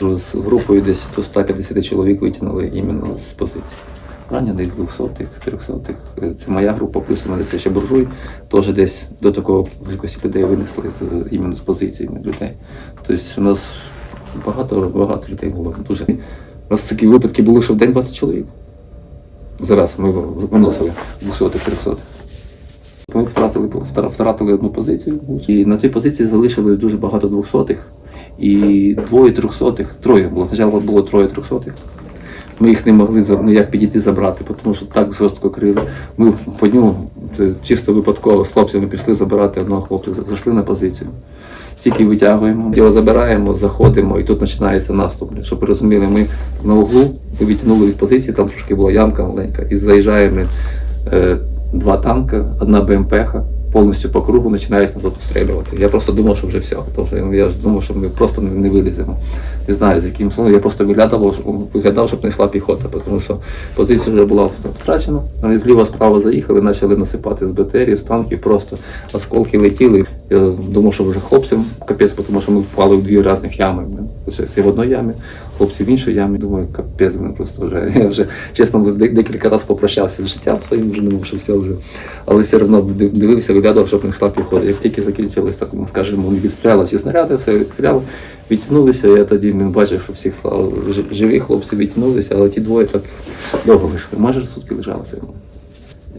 З групою десь до 150 чоловік витягнули іменно з позиції. Ранених 200-х, 300-х. Це моя група, плюс у мене ще буржуй. Теж десь до такого кількості людей винесли з, іменно з позиції людей. Тобто у нас багато, багато людей було. Дуже. У нас такі випадки були, що в день 20 чоловік. Зараз ми виносили 200-х, 300-х. Ми втратили, втратили одну позицію, і на тій позиції залишили дуже багато двохсотих і двоє трьохсотих. Троє було. Спочатку було троє трьохсотих. Ми їх не могли ніяк підійти забрати, тому що так жорстко крили. Ми по ньому це чисто випадково з хлопцями пішли забирати одного хлопця, зайшли на позицію. Тільки витягуємо, його забираємо, заходимо, і тут починається наступ. Щоб ви розуміли, ми на углу ми відтягнули від позиції, там трошки була ямка маленька, і заїжджаємо е, два танка, одна БМП, повністю по кругу починають нас обстрілювати. Я просто думав, що вже все. Тому я ж думав, що ми просто не, виліземо. Не знаю, з яким словом. Я просто виглядав, виглядав, щоб не йшла піхота, тому що позиція вже була втрачена. Вони зліва справа заїхали, почали насипати з БТРів, з танків, просто осколки летіли. Я думав, що вже хлопцям капець, тому що ми впали в дві різних ями. Я в одній ямі, хлопці в іншій ямі. Думаю, капець, мене просто вже я вже чесно декілька разів попрощався з життям своїм, вже думав, що все вже. Але все одно дивився, виглядав, щоб не йшла піхота. Як тільки закінчилось, так ну, скажімо, відстріляли всі снаряди, все відстріляли, відтягнулися. Я тоді він бачив, що всіх слава живі хлопці відтягнулися, але ті двоє так довго лишили. Майже сутки лежалися.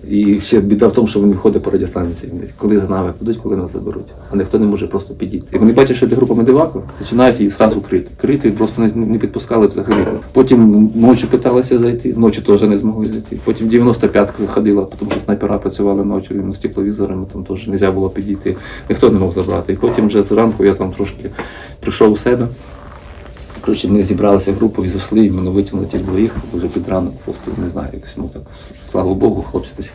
І ще біда в тому, що вони виходять по радіостанції. Коли за нами підуть, коли нас заберуть. А ніхто не може просто підійти. І вони бачать, що група медиваку, починають її зразу крити. Крити просто не, підпускали взагалі. Потім ночі питалися зайти, ночі теж не змогли зайти. Потім 95-ка ходила, тому що снайпера працювали ночі з тепловізорами, там теж не можна було підійти. Ніхто не мог забрати. І потім вже зранку я там трошки прийшов у себе. Коротше, ми зібралися групою і зайшли, і мене витягнули ті двоїх вже під ранок. Просто не знаю, якось ну так слава Богу, хлопці до сих